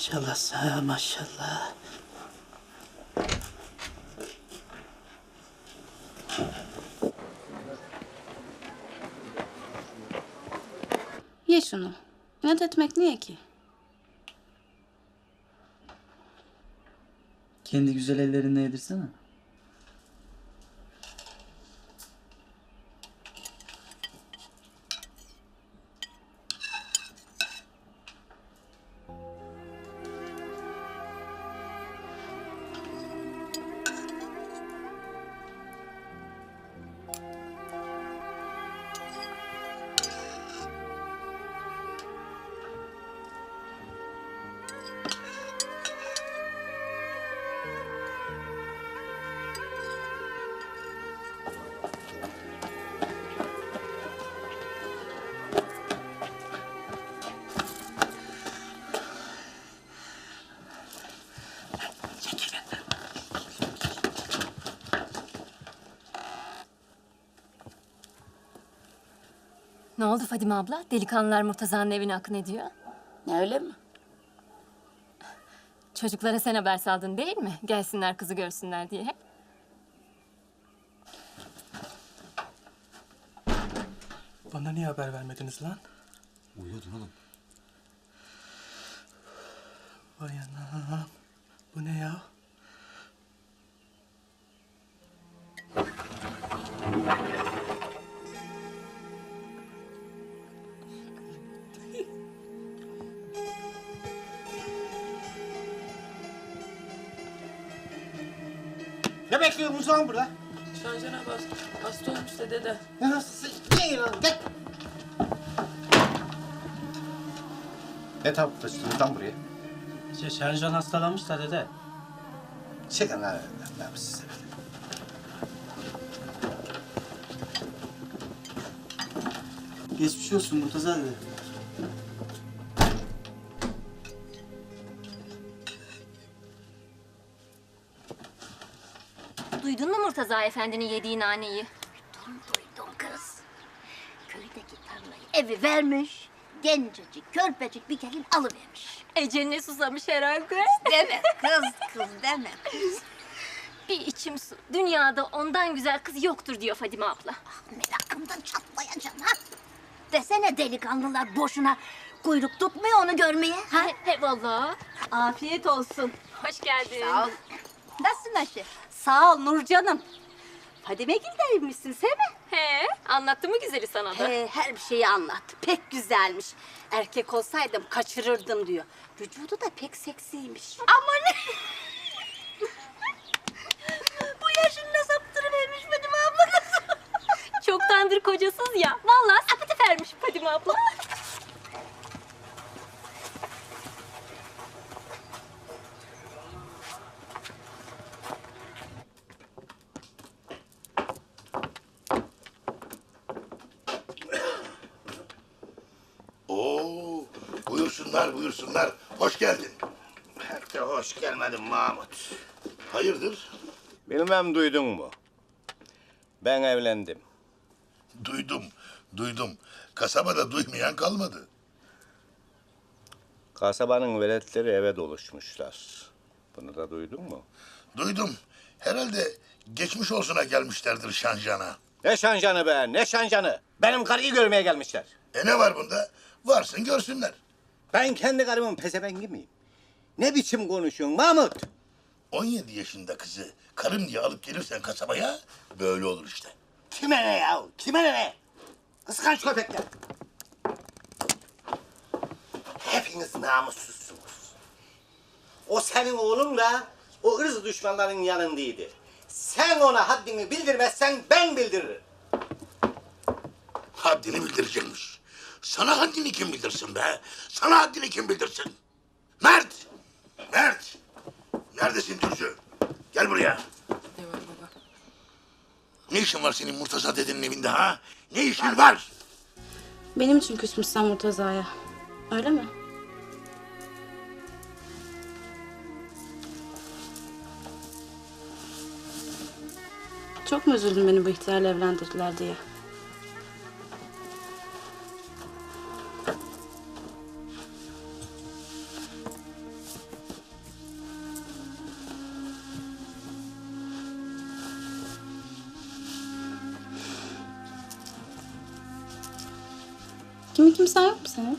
Maşallah sana maşallah. Ye şunu. İnat etmek niye ki? Kendi güzel ellerinle yedirsene. Ne oldu Fadime abla? Delikanlılar Murtaza'nın evine akın ediyor. Ne öyle mi? Çocuklara sen haber saldın değil mi? Gelsinler kızı görsünler diye. Bana niye haber vermediniz lan? Uyuyordun oğlum. Vay anam. Bu ne ya? Ne bekliyorsunuz lan burada? Şanjana bas. Hasta olmuş da dede. Ne hastası? Ne lan? Gel. Ne tavuk taşıdınız lan buraya? Şey, Şencan hastalanmış da dede. Çekin lan ben size. Geçmiş olsun Murtaza dede. Duydun mu Murtaza Efendi'nin yediği naneyi? Duydum duydum kız. Köydeki tarlayı evi vermiş. Gencecik, körpecik bir gelin alıvermiş. Eceline susamış herhalde. Deme kız, kız deme kız. Bir içim su. Dünyada ondan güzel kız yoktur diyor Fadime abla. Merakımdan çatlayacağım ha. Desene delikanlılar boşuna kuyruk tutmuyor onu görmeye. Ha? He, he vallahi. Afiyet olsun. Hoş geldin. Sağ ol. Nasılsın Ayşe? Sağ ol Nurcanım. Fadime Gil'deymişsin sen mi? He, anlattı mı güzeli sana da? He, her bir şeyi anlattı. Pek güzelmiş. Erkek olsaydım kaçırırdım diyor. Vücudu da pek seksiymiş. Ama ne? Bu yaşında saptırıvermiş benim abla. Çoktandır kocasız ya. Vallahi sapıtıvermiş Fadime abla. Buyursunlar buyursunlar. Hoş geldin. Pek de hoş gelmedin Mahmut. Hayırdır? Bilmem duydun mu? Ben evlendim. Duydum, duydum. Kasabada duymayan kalmadı. Kasabanın veletleri eve doluşmuşlar. Bunu da duydun mu? Duydum. Herhalde geçmiş olsuna gelmişlerdir Şanjan'a. Ne şanjanı be, ne şanjanı? Benim karıyı görmeye gelmişler. E ne var bunda? Varsın görsünler. Ben kendi karımın pezevengi miyim? Ne biçim konuşuyorsun Mahmut? 17 yaşında kızı karım diye alıp gelirsen kasabaya böyle olur işte. Kime ne ya? Kime ne? Kıskanç köpekler. Hepiniz namussuzsunuz. O senin oğlun da o ırz düşmanların yanındaydı. Sen ona haddini bildirmezsen ben bildiririm. Haddini bildirecekmiş. Sana haddini kim bildirsin be? Sana haddini kim bildirsin? Mert! Mert! Neredesin Türcü? Gel buraya. Ne var baba? Ne işin var senin Murtaza dedenin evinde ha? Ne işin var? Benim için küsmüşsen Murtaza'ya. Öyle mi? Çok mu üzüldün beni bu ihtiyarla evlendirdiler diye? Kimi kimsen yok mu senin?